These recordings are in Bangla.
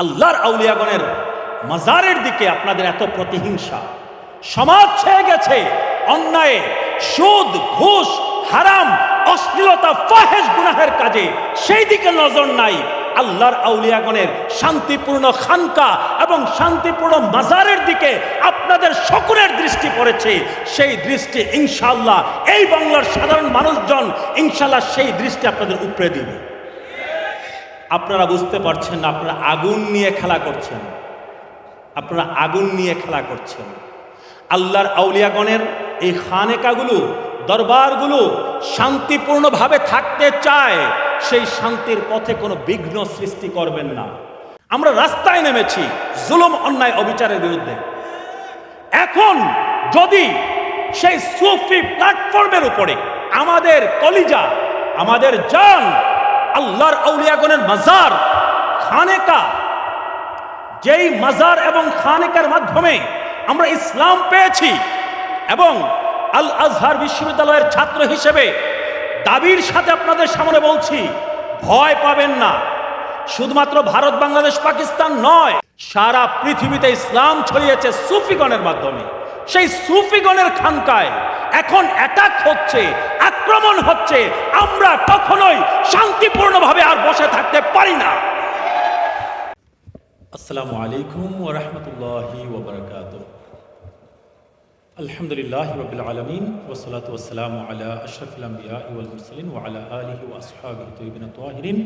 আল্লাহর আউলিয়াগণের মাজারের দিকে আপনাদের এত প্রতিহিংসা। সমাজ ছেয়ে গেছে, অন্যায়, সুদ, ঘুষ, হারাম, অশ্লীলতা ফাহেজ গুনাহের কাজে সেই দিকে নজর নাই। আল্লাহর আউলিয়াগণের শান্তিপূর্ণ খানকা এবং শান্তিপূর্ণ মাজারের দিকে আপনাদের সকলের দৃষ্টি পড়েছে। সেই দৃষ্টি ইনশাল্লাহ এই বাংলার সাধারণ মানুষজন ইনশাল্লাহ সেই দৃষ্টি আপনাদের উপরে দিবে। আপনারা বুঝতে পারছেন আপনারা আগুন নিয়ে খেলা করছেন। আপনারা আগুন নিয়ে খেলা করছেন। আল্লাহর আউলিয়াগণের এই খানেকাগুলো, দরবারগুলো শান্তিপূর্ণভাবে থাকতে চায়, সেই শান্তির পথে কোনো বিঘ্ন সৃষ্টি করবেন না। আমরা রাস্তায় নেমেছি, জুলুম, অন্যায়, অবিচারের বিরুদ্ধে। এখন যদি সেই সুফি প্ল্যাটফর্মের উপরে আমাদের কলিজা, আমাদের জান আল্লাহর আউলিয়াগণের মাজার, খানেকা। যেই মাজার এবং খানেকার মাধ্যমে আমরা ইসলাম পেয়েছি এবং আল আজহার বিশ্ববিদ্যালয়ের ছাত্র হিসেবে দাবির সাথে আপনাদের সামনে বলছি, ভয় পাবেন না। শুধুমাত্র ভারত, বাংলাদেশ, পাকিস্তান নয়, সারা পৃথিবীতে ইসলাম ছড়িয়েছে সুফিগণের মাধ্যমে। সেই সুফিগণের খানকায়। এখন অ্যাটাক হচ্ছে, আক্রমণ হচ্ছে, আমরা কখনোই শান্তিপূর্ণভাবে আর বসে থাকতে পারি না। আসসালামু আলাইকুম ওয়া রাহমাতুল্লাহি ওয়া বারাকাতুহু। আলহামদুলিল্লাহ রবিল আলমিন ওসলাত ওসালাম আলা আশরফুল আম্বিয়া ওয়াল মুরসালিন ওয়া আলা আলিহি ওয়া আসহাবিহি তৈবিন তাহিরিন।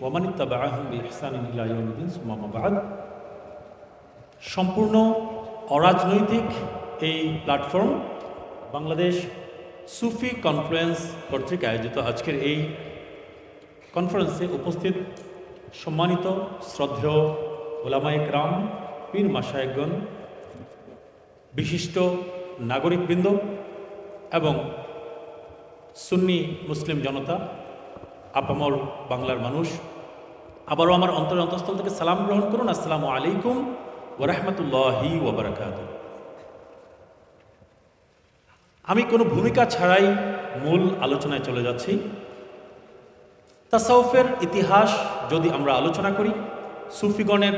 ওয়া মান ইত্তাবাআহুম বিইহসানিন ইলা ইয়াউমিদ্দিন, সুম্মা মা বা'দ। সম্পূর্ণ অরাজনৈতিক এই প্ল্যাটফর্ম বাংলাদেশ সুফি কনফারেন্স কর্তৃক আয়োজিত। আজকের এই কনফারেন্সে উপস্থিত সম্মানিত, শ্রদ্ধেয় ওলামায়িক রাম পীর মাসায়কগণ বিশিষ্ট নাগরিকবৃন্দ এবং সুন্নি মুসলিম জনতা, আপামর বাংলার মানুষ, আবারও আমার অন্তর অন্তঃস্থল থেকে সালাম গ্রহণ করুন। আসসালামু আলাইকুম ওরহমতুল্লাহি ওবরাকাত আমি কোনো ভূমিকা ছাড়াই মূল আলোচনায় চলে যাচ্ছি। তাসাউফের ইতিহাস যদি আমরা আলোচনা করি, সুফিগণের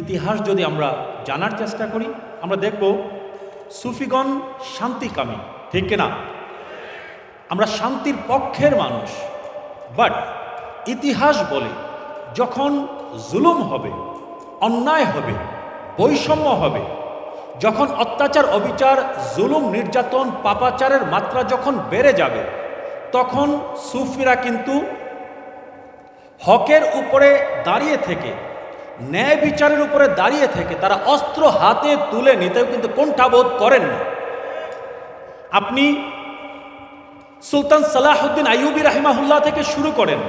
ইতিহাস যদি আমরা জানার চেষ্টা করি, আমরা দেখব সুফিগণ শান্তিকামী, ঠিক কিনা? আমরা শান্তির পক্ষের মানুষ বাট ইতিহাস বলে যখন জুলুম হবে, অন্যায় হবে, বৈষম্য হবে যখন অত্যাচার, অবিচার, জুলুম, নির্যাতন, পাপাচারের মাত্রা যখন বেড়ে যাবে, তখন সুফিরা কিন্তু হকের উপরে দাঁড়িয়ে থেকে, ন্যায় বিচারের উপরে দাঁড়িয়ে থেকে তারা অস্ত্র হাতে তুলে নিতেও কিন্তু কোনটাবোধ করেন না। আপনি সুলতান সালাহুদ্দিন আইয়ুবী রাহিমাহুল্লাহ থেকে শুরু করেন,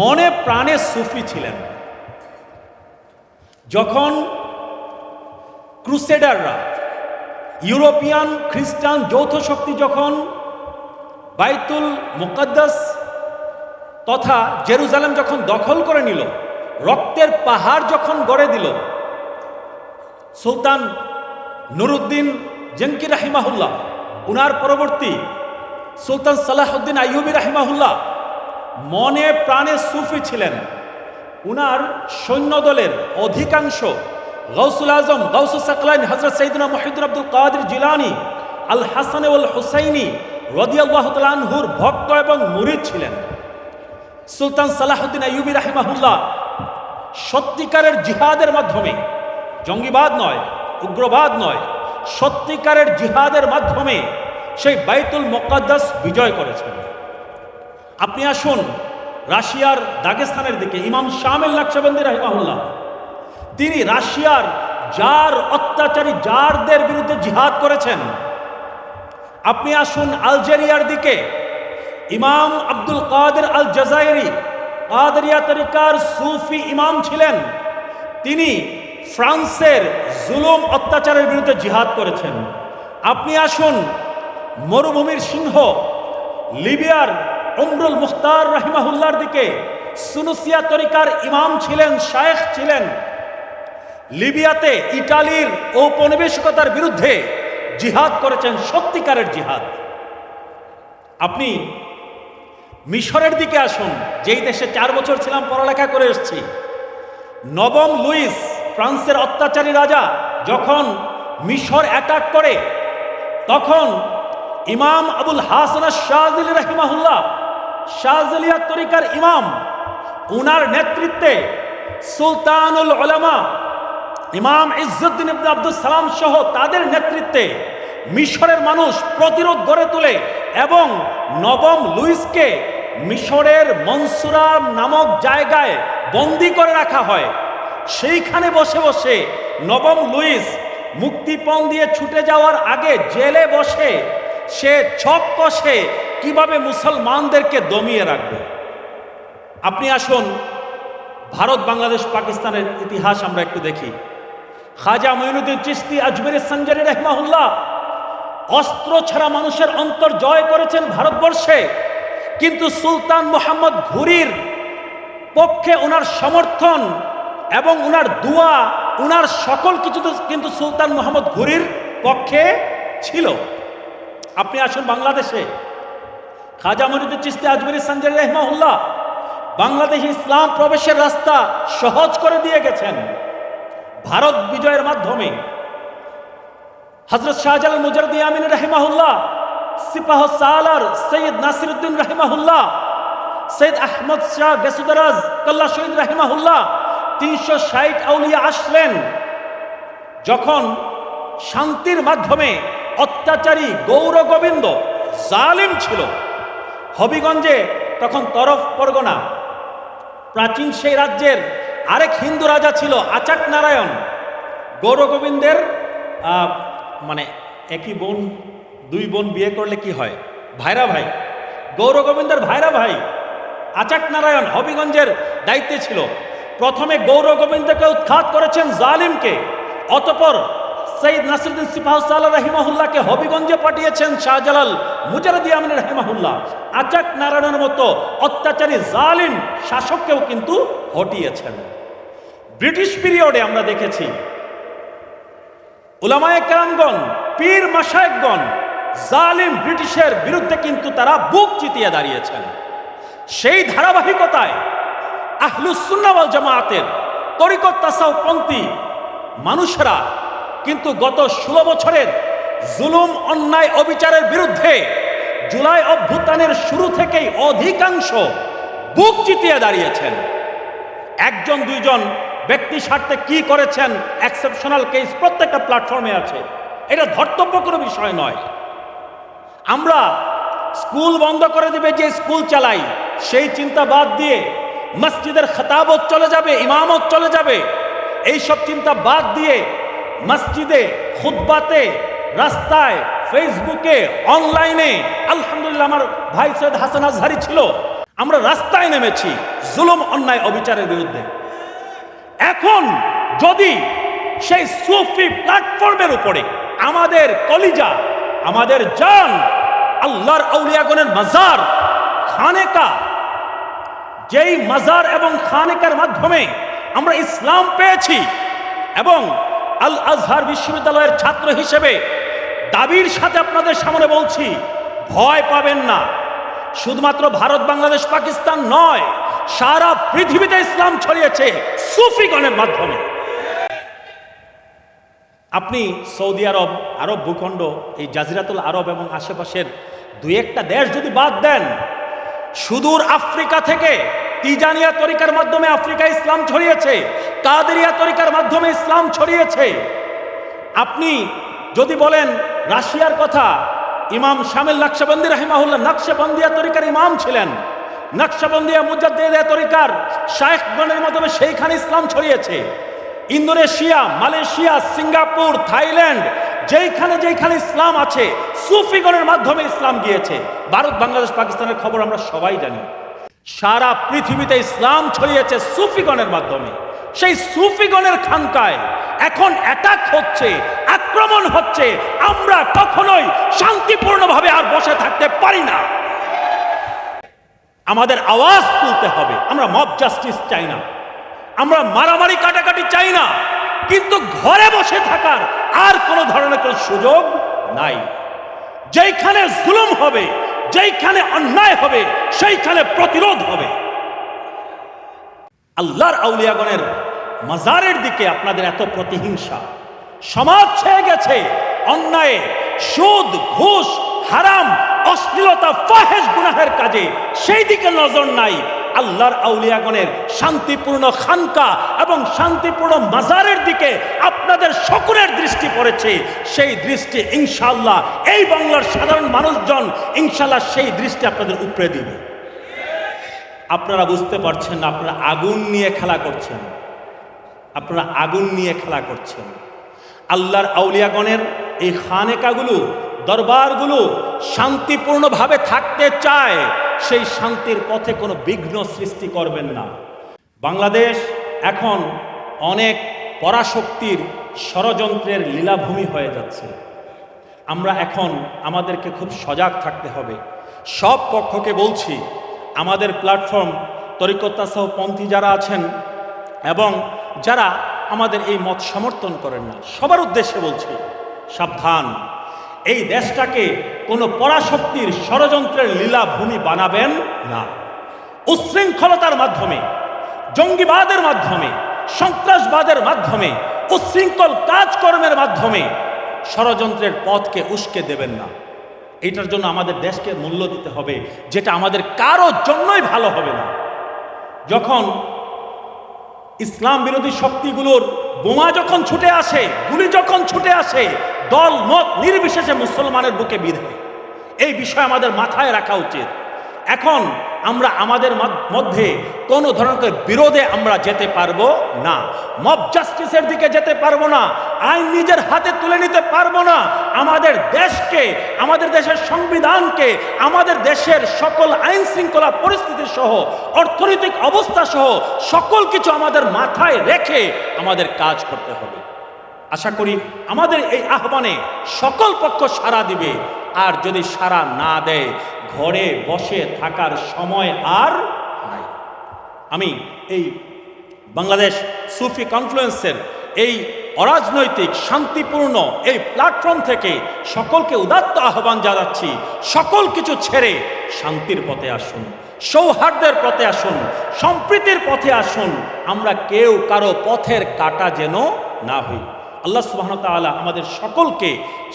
মনে প্রাণে সুফি ছিলেন। যখন ক্রুসেডাররা, ইউরোপিয়ান খ্রিস্টান যৌথ শক্তি যখন বাইতুল মুকাদ্দাস তথা জেরুজালেম যখন দখল করে নিল, রক্তের পাহাড় যখন গড়ে দিল, সুলতান নুরুদ্দিন জেনকি রাহিমাহুল্লাহ, উনার পরবর্তী সুলতান সালাহুদ্দিন আইয়ুবী রাহিমাহুল্লাহ মনে প্রাণে সুফি ছিলেন। উনার সৈন্যদলের অধিকাংশ গৌসুল আজম গৌসুল সাকলাইন হজরত সঈদুনা মহিদুল আব্দুল কাদির জিলানি, আল হাসান উল হুসাইনি রদিয়াল্লাহ তালানহুর ভক্ত এবং মুরিদ ছিলেন। সুলতান সালাহুদ্দিন আইয়ুবী রাহিমাহুল্লাহ সত্যিকারের জিহাদের মাধ্যমে, জঙ্গিবাদ নয়, উগ্রবাদ নয়, সত্যিকারের জিহাদের মাধ্যমে সেই বাইতুল মোকাদ্দাস বিজয় করেছেন। আপনি আসুন রাশিয়ার দাগেস্তানের দিকে, ইমাম শামিল নাকশাবন্দি রাহিমাহুল্লাহ। তিনি রাশিয়ার জার অত্যাচারী জারদের বিরুদ্ধে জিহাদ করেছেন। আপনি আসুন আলজেরিয়ার দিকে। ইমাম আব্দুল কাদের আল জাজাইরি কাদরিয়া তরিকার সুফি ইমাম ছিলেন। তিনি ফ্রান্সের জুলুম অত্যাচারের বিরুদ্ধে জিহাদ করেছেন। আপনি আসুন মরুভূমির সিংহ, লিবিয়ার উমরুল মুখতার রাহিমাহুল্লার দিকে। সুনুসিয়া তরিকার ইমাম ছিলেন, শায়েখ ছিলেন। লিবিয়াতে ইটালির ঔপনিবেশিকতার বিরুদ্ধে জিহাদ করেছেন সত্যিকারের জিহাদ। আপনি মিশরের দিকে আসুন, যেই দেশে চার বছর ছিলাম, পড়ালেখা করে এসেছি। নবম লুইস, ফ্রান্সের অত্যাচারী রাজা, যখন মিশর অ্যাটাক করে, তখন ইমাম আবুল হাসান শাহজিল রহিমাহুল্লাহ শাহজিলিয়া তরিকার ইমাম, উনার নেতৃত্বে সুলতানুল ওলামা ইমাম ইজ্জুদ্দিন ইবনে আব্দুল সালাম সহ তাদের নেতৃত্বে মিশরের মানুষ প্রতিরোধ গড়ে তোলে এবং নবম লুইসকে মিশরের মনসুরা নামক জায়গায় বন্দি করে রাখা হয়। সেইখানে বসে বসে নবম লুইস মুক্তিপণ দিয়ে ছুটে যাওয়ার আগে জেলে বসে সে ছক কষে কীভাবে মুসলমানদেরকে দমিয়ে রাখবে? আপনি আসুন, ভারত, বাংলাদেশ, পাকিস্তানের ইতিহাস আমরা একটু দেখি। খাজা মঈনুদ্দিন চিস্তি আজমের সঞ্জারি রহমাহুল্লাহ, অস্ত্র ছাড়া মানুষের অন্তর জয় করেছেন ভারতবর্ষে, কিন্তু সুলতান মোহাম্মদ ঘুরির পক্ষে ওনার সমর্থন এবং ওনার দুয়া ওনার সকল কিছু কিন্তু সুলতান মোহাম্মদ ঘুরির পক্ষে ছিল। আপনি আসুন বাংলাদেশে। খাজা মনিদুল চিস্তি আজমেরি সঞ্জয় রহমাউল্লাহ বাংলাদেশে ইসলাম প্রবেশের রাস্তা সহজ করে দিয়ে গেছেন। ভারত বিজয়ের মাধ্যমে হজরত শাহজালাল মুজারদি আমিন রাহিমাহুল্লাহ, সিপাহ সালার সৈয়দ নাসিরুদ্দিন রাহিমাহুল্লাহ, সৈয়দ আহমদ শাহ গেসুদারাজ কল্লা শহীদ রাহিমাহুল্লাহ তিনশো ষাট আউলিয়া আসলেন যখন শান্তির মাধ্যমে অত্যাচারী গৌর গোবিন্দ জালিম ছিল। হবিগঞ্জে তখন তরফ পরগনা, প্রাচীন সেই রাজ্যের আরেক হিন্দু রাজা ছিল আচাক নারায়ণ। গৌরগোবিন্দের মানে একই বোন, দুই বোন বিয়ে করলে কি হয়? ভাইরা ভাই। গৌরগোবিন্দের ভাইরা ভাই আচাক নারায়ণ হবিগঞ্জের দায়িত্বে ছিল। প্রথমে গৌরগোবিন্দকে উৎখাত করেছেন জালিমকে, অতপর নাসিরুদ্দিন সিপাহ সাল্লাহ রহিমাহুল্লাহকে হবিগঞ্জে পাঠিয়েছেন শাহজালাল মুজারদি আমিন রহিমাহুল্লাহ। আচাক নারায়ণের মতো অত্যাচারী জালিম শাসককেও কিন্তু হটিয়েছেন। ব্রিটিশ পিরিয়ডে আমরা দেখেছি, উলামায়ে কেরামগণ, পীর মাসায়কগণ জালিম ব্রিটিশের বিরুদ্ধে কিন্তু তারা বুক চিতিয়ে দাঁড়িয়েছেন। সেই ধারাবাহিকতায় আহলুসুন্নাওয়াল জামায়াতের তরিকত তাসাউপন্থী মানুষেরা কিন্তু গত ষোলো বছরের জুলুম, অন্যায়, অবিচারের বিরুদ্ধে জুলাই অভ্যুত্থানের শুরু থেকেই অধিকাংশ বুক চিতিয়ে দাঁড়িয়েছেন। একজন, দুইজন ব্যক্তি স্বার্থে কি করেছেন এক্সেপশনাল কেস প্রত্যেকটা প্ল্যাটফর্মে আছে। এটা ধর্তব্য কোনো বিষয় নয়। আমরা স্কুল বন্ধ করে দেবে, যে স্কুল চালাই, সেই চিন্তা বাদ দিয়ে মসজিদের খতাবত চলে যাবে, ইমামত চলে যাবে এই সব চিন্তা বাদ দিয়ে মসজিদে খুদ্বাতে রাস্তায়, ফেসবুকে, অনলাইনে। আলহামদুলিল্লাহ আমার ভাই সৈয়দ হাসান আজহারি ছিল। আমরা রাস্তায় নেমেছি জুলুম, অন্যায়, অবিচারের বিরুদ্ধে। এখন যদি সেই সুফি প্ল্যাটফর্মের উপরে আমাদের কলিজা, আমাদের জান, আল্লাহর আউলিয়াগণের মাজার, খানেকা, যেই মাজার এবং খানেকার মাধ্যমে আমরা ইসলাম পেয়েছি এবং আল আজহার বিশ্ববিদ্যালয়ের ছাত্র হিসেবে দাবির সাথে আপনাদের সামনে বলছি, ভয় পাবেন না। শুধুমাত্র ভারত, বাংলাদেশ, পাকিস্তান নয়, সারা পৃথিবীতে ইসলাম ছড়িয়েছে সুফিগণের মাধ্যমে। আপনি সৌদি আরব আরব ভূখণ্ড, এই জাজিরাতুল আরব এবং আশেপাশের দুই একটা দেশ যদি বাদ দেন, সুদূর আফ্রিকা থেকে তিজানিয়া তরিকার মাধ্যমে আফ্রিকা ইসলাম ছড়িয়েছে, কাদেরিয়া তরিকার মাধ্যমে ইসলাম ছড়িয়েছে। আপনি যদি বলেন রাশিয়ার কথা, ইমাম শামিল নকশবন্দি রাহিমাহুল্লাহ নকশবন্দিয়া তরিকার ইমাম ছিলেন, নকশবন্দিয়া মুজাদ্দিয়া তরিকার শায়েখগণের মাধ্যমে সেইখানে ইসলাম ছড়িয়েছে। ইন্দোনেশিয়া, মালয়েশিয়া, সিঙ্গাপুর, থাইল্যান্ড, যেইখানে যেইখানে ইসলাম আছে, সুফিগণের মাধ্যমে ইসলাম গিয়েছে। ভারত, বাংলাদেশ, পাকিস্তানের খবর আমরা সবাই জানি। সারা পৃথিবীতে ইসলাম ছড়িয়েছে সুফিগণের মাধ্যমে। সেই সুফিগণের খানকায় এখন অ্যাটাক হচ্ছে, আক্রমণ হচ্ছে, আমরা কখনোই শান্তিপূর্ণভাবে আর বসে থাকতে পারি না। আমাদের আওয়াজ তুলতে হবে, আমরা মব জাস্টিস চাই না। আমরা মারামারি কাটাকাটি চাই না, কিন্তু ঘরে বসে থাকার আর কোনো ধরনের কোনো সুযোগ নাই। যেইখানে জুলুম হবে যেইখানে অন্যায় হবে, সেইখানে প্রতিরোধ হবে। আল্লাহর আউলিয়াগণের মাজারের দিকে আপনাদের এত প্রতিহিংসা। সমাজ ছেয়ে গেছে, অন্যায়, সুদ, ঘুষ, হারাম, অশ্লীলতা ফাহেজ গুনাহের কাজে। সেই দিকে নজর নাই। আল্লাহর আউলিয়াগণের শান্তিপূর্ণ খানকা এবং শান্তিপূর্ণ মাজারের দিকে আপনাদের সকলের দৃষ্টি পড়েছে, সেই দৃষ্টি ইনশাল্লাহ এই বাংলার সাধারণ মানুষজন ইনশাল্লাহ সেই দৃষ্টি আপনাদের উপরে দিবে। আপনারা বুঝতে পারছেন আপনারা আগুন নিয়ে খেলা করছেন। আপনারা আগুন নিয়ে খেলা করছেন। আল্লাহর আউলিয়াগণের এই খানেকাগুলো দরবারগুলো শান্তিপূর্ণভাবে থাকতে চায়, সেই শান্তির পথে কোনো বিঘ্ন সৃষ্টি করবেন না। বাংলাদেশ এখন অনেক পরাশক্তির ষড়যন্ত্রের লীলাভূমি হয়ে যাচ্ছে। আমরা এখন আমাদেরকে খুব সজাগ থাকতে হবে। সব পক্ষকে বলছি, আমাদের প্ল্যাটফর্ম, তরিকতা সহ পন্থী যারা আছেন এবং যারা আমাদের এই মত সমর্থন করেন না, সবার উদ্দেশ্যে বলছি, সাবধান। এই দেশটাকে কোনো পরাশক্তির ষড়যন্ত্রের লীলাভূমি বানাবেন না। উচ্ছৃঙ্খলতার মাধ্যমে, জঙ্গিবাদের মাধ্যমে, সন্ত্রাসবাদের মাধ্যমে উচ্ছৃঙ্খল কাজকর্মের মাধ্যমে ষড়যন্ত্রের পথকে উস্কে দেবেন না। এটার জন্য আমাদের দেশকে মূল্য দিতে হবে, যেটা আমাদের কারও জন্যই ভালো হবে না। যখন ইসলাম বিরোধী শক্তিগুলোর বোমা যখন ছুটে আসে, গুলি যখন ছুটে আসে দল মত নির্বিশেষে মুসলমানের বুকে বিধে। এই বিষয় আমাদের মাথায় রাখা উচিত। এখন আমরা আমাদের মধ্যে কোনো ধরনের বিরোধে আমরা যেতে পারব না। মব জাস্টিসের দিকে যেতে পারব না। আইন নিজের হাতে তুলে নিতে পারব না। আমাদের দেশকে, আমাদের দেশের সংবিধানকে, আমাদের দেশের সকল আইন শৃঙ্খলা পরিস্থিতি সহ, অর্থনৈতিক অবস্থা সহ সকল কিছু আমাদের মাথায় রেখে আমাদের কাজ করতে হবে। আশা করি আমাদের এই আহ্বানে সকল পক্ষ সাড়া দিবে। আর যদি সাড়া না দেয়, ঘরে বসে থাকার সময় আর নাই। আমি এই বাংলাদেশ সুফি কনফ্লুয়েন্সের এই অরাজনৈতিক, শান্তিপূর্ণ এই প্ল্যাটফর্ম থেকে সকলকে উদাত্ত আহ্বান জানাচ্ছি, সকল কিছু ছেড়ে শান্তির পথে আসুন, সৌহার্দ্যের পথে আসুন, সম্প্রীতির পথে আসুন। আমরা কেউ কারও পথের কাটা যেন না হই। আল্লাহ সুবাহন তাআলা আমাদের সকলকে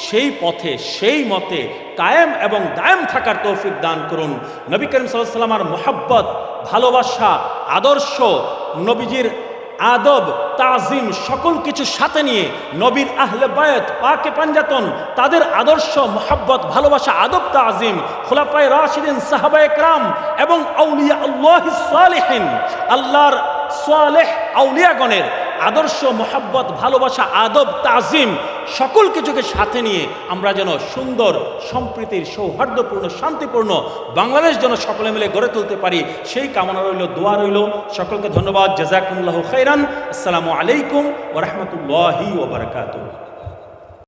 সেই পথে, সেই মতে কায়েম এবং দায়েম থাকার তৌফিক দান করুন। নবী করিম সাল্লামার মোহাব্বত, ভালোবাসা, আদর্শ, নবীজির আদব, তাজিম সকল কিছু সাথে নিয়ে নবীর আহলে বায়ত পাকে পাঞ্জাতন, তাদের আদর্শ, মোহাব্বত, ভালোবাসা, আদব, তাজিম, খোলাফায় রাশিদিন সাহাবা একরাম এবং আউলিয়া আল্লাহ সালেহিন, আল্লাহর সালেহ আউলিয়াগণের আদর্শ, মোহাব্বত, ভালোবাসা, আদব, তাজিম সকল কিছুকে সাথে নিয়ে আমরা যেন সুন্দর, সম্প্রীতির, সৌহার্দ্যপূর্ণ, শান্তিপূর্ণ বাংলাদেশ যেন সকলে মিলে গড়ে তুলতে পারি, সেই কামনা রইল, দোয়া রইল। সকলকে ধন্যবাদ জাজাকুল্লাহ খৈরান আসসালামু আলাইকুম ওরহমতুল্লাহি ওবরাকাতুহ